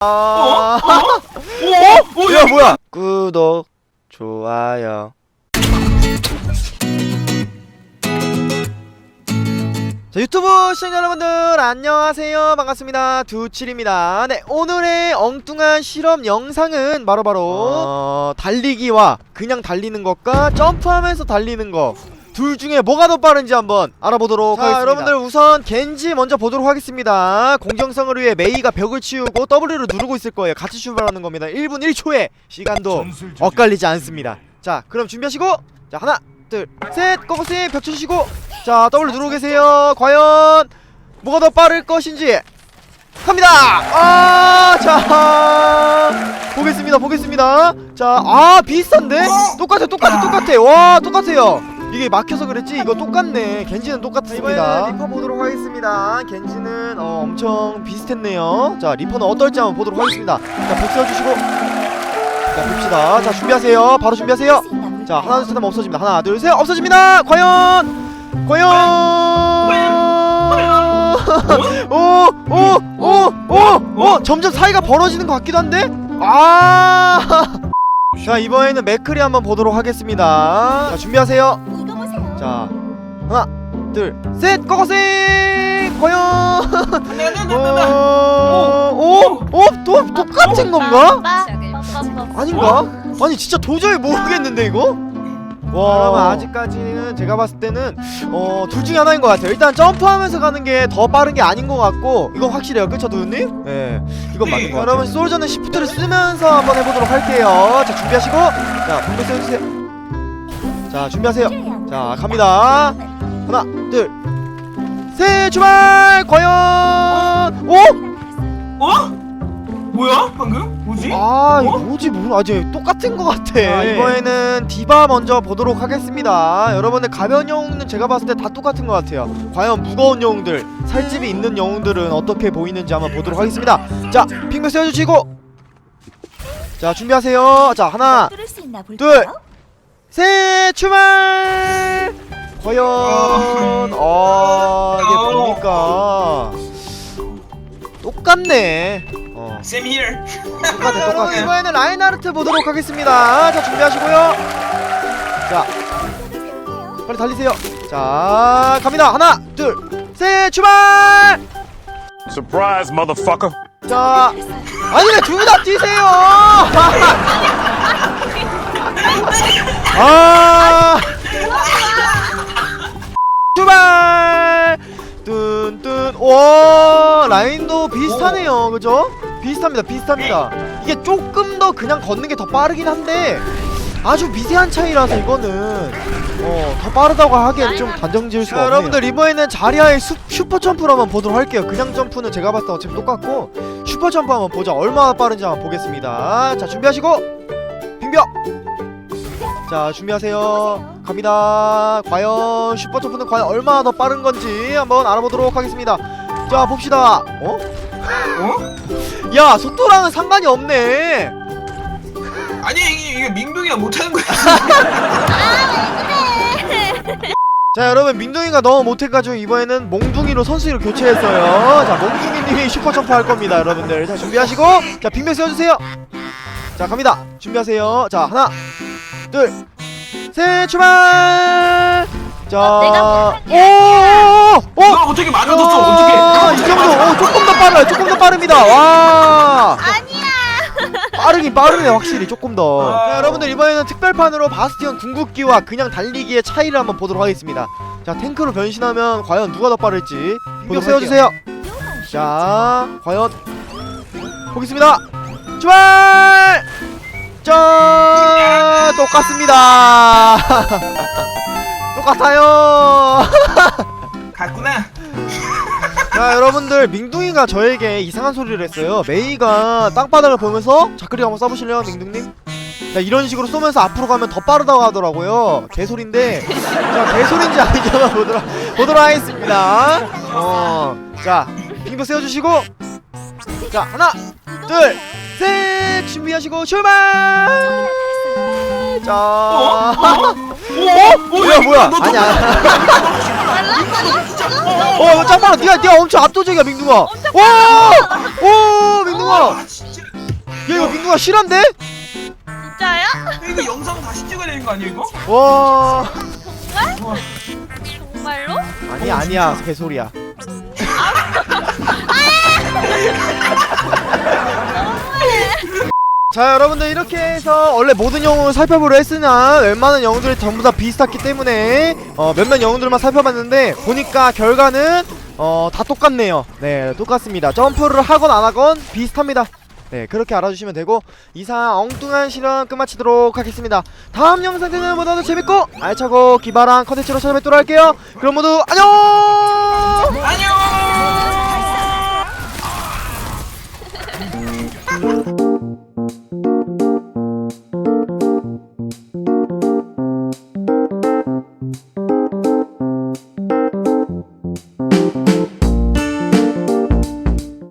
아, 오, 오, 야 뭐야? 구독, 좋아요. 자 유튜브 시청자 여러분들 안녕하세요. 반갑습니다. 두칠입니다. 네 오늘의 엉뚱한 실험 영상은 바로바로 어, 달리기와 그냥 달리는 것과 점프하면서 달리는 거 둘 중에 뭐가 더 빠른지 한번 알아보도록 하겠습니다. 여러분들 우선 겐지 먼저 보도록 하겠습니다. 공정성을 위해 메이가 벽을 치우고 W를 누르고 있을 거예요. 같이 출발하는 겁니다. 1분 1초에 시간도 엇갈리지 않습니다. 자 그럼 준비하시고 자 하나 둘셋 고고씨 벽 쳐주시고 자 W 누르고 계세요. 과연 뭐가 더 빠를 것인지 갑니다. 아 자 보겠습니다 보겠습니다. 자 아 비슷한데? 똑같아 똑같아 똑같아 와 똑같아요 이게 막혀서 그랬지? 이거 똑같네. 겐지는 똑같습니다. 이번에는 리퍼 보도록 하겠습니다. 겐지는 어, 엄청 비슷했네요. 자 리퍼는 어떨지 한번 보도록 하겠습니다. 자벽 세워주시고. 자 봅시다. 자 준비하세요. 바로 준비하세요. 자 하나 둘셋 하면 없어집니다. 하나 둘 셋 없어집니다. 과연! 과연! 오오오오오오! 점점 사이가 벌어지는 것 같기도 한데? 아 자 이번에는 맥크리 한번 보도록 하겠습니다. 자 준비하세요. 이거 보세요. 자 하나 둘셋 고고싱 과연! 오오또 똑같은 건가? 아닌가? 아니 진짜 도저히 모르겠는데 이거 와. 여러분 아직까지는 제가 봤을 때는 어 둘 중에 하나인 것 같아요. 일단 점프하면서 가는 게 더 빠른 게 아닌 것 같고 이건 확실해요. 그쵸 두두님? 네. 이건 맞는 것 같아요. 여러분 솔저는 시프트를 쓰면서 한번 해보도록 할게요. 자 준비하시고. 자 분배 세워주세요. 자 준비하세요. 자 갑니다. 하나 둘 셋 출발! 과연! 오? 어? 뭐야? 방금? 뭐지? 아 이거 어? 뭐지? 뭐 아직 똑같은 것 같아. 이번에는 디바 먼저 보도록 하겠습니다. 여러분들 가벼운 영웅은 제가 봤을 때 다 똑같은 것 같아요. 과연 무거운 영웅들 살집이 있는 영웅들은 어떻게 보이는지 한번 보도록 하겠습니다. 자 핑크 세워주시고. 자 준비하세요. 자 하나 뚫을 수 있나 둘. 볼까요? 셋 출발! 과연 어 이게 뭡니까? 똑같네 어쌤 here. 똑같아 똑같아. 이번에는 라인하르트 보도록 하겠습니다. 자 준비하시고요. 자 빨리 달리세요. 자 갑니다. 하나 둘 셋 출발! Surprise, motherfucker. 자 아니 왜 둘 다 뛰세요? 아 출발! 뚠뚠. 오 라인도 비슷하네요. 그죠 비슷합니다 비슷합니다. 이게 조금 더 그냥 걷는 게 더 빠르긴 한데 아주 미세한 차이라서 이거는 어 더 빠르다고 하기엔 좀 단정 지을 수가 없네요. 여러분들 이번에는 자리아의 슈, 슈퍼 점프를 한번 보도록 할게요. 그냥 점프는 제가 봤을 때 어차피 똑같고 슈퍼 점프 한번 보자 얼마나 빠른지 한번 보겠습니다. 자 준비하시고 빙벽! 자 준비하세요. 갑니다. 과연 슈퍼 점프는 과연 얼마나 더 빠른 건지 한번 알아보도록 하겠습니다. 자 봅시다. 어? 어? 야 속도랑은 상관이 없네. 아니 이게, 이게 민둥이가 못하는 거야. 자 여러분 민둥이가 너무 못해가지고 이번에는 몽둥이로 선수를 교체했어요. 자 몽둥이님이 슈퍼 점프 할 겁니다 여러분들. 자 준비하시고 자 빙벽 세워주세요. 자 갑니다. 준비하세요. 자 하나 둘셋 출발! 자 오오 오 너 어떻게 맞아줬어? 어떻게? 아, 이 정도 어, 조금 더 빨라요 조금 더 빠릅니다. 와. 아니야. 빠르긴 빠르네 확실히 조금 더. 아. 자, 여러분들 이번에는 특별판으로 바스티온 궁극기와 그냥 달리기의 차이를 한번 보도록 하겠습니다. 자 탱크로 변신하면 과연 누가 더 빠를지 빙벽 세워 주세요. 자 과연 보겠습니다. 출발! 짠 똑같습니다. 똑같아요. 자 여러분들 민둥이가 저에게 이상한 소리를 했어요. 메이가 땅바닥을 보면서 자크리 한번 써보실래요 민둥님? 자 이런 식으로 쏘면서 앞으로 가면 더 빠르다고 하더라고요. 개소리인데 자 개소리인지 아닌지 한번 보도록, 보도록 하겠습니다. 어자 빙도 세워주시고 자 하나 둘셋! 준비하시고 출발! 자. 어? 어? 뭐야 뭐야? 너 아니 아니 어, 짱파라, 니가, 니가 엄청 압도적이야, 민둥아. 와! 오, 민둥아! 아 진짜 야 이거 민둥아 실한데? 진짜야? 이거 영상 다시 찍어야 되는 거 아니야 이거? 와 와. 정말로? 아니야 아니야 개소리야 자 여러분들 이렇게 해서 원래 모든 영웅을 살펴보려 했으나 웬만한 영웅들이 전부 다 비슷했기 때문에 어, 몇몇 영웅들만 살펴봤는데 보니까 결과는 어, 다 똑같네요. 네 똑같습니다. 점프를 하건 안 하건 비슷합니다. 네 그렇게 알아주시면 되고 이상 엉뚱한 실험 끝마치도록 하겠습니다. 다음 영상 때는 보다 더 재밌고 알차고 기발한 컨텐츠로 찾아뵙도록 할게요. 그럼 모두 안녕! 안녕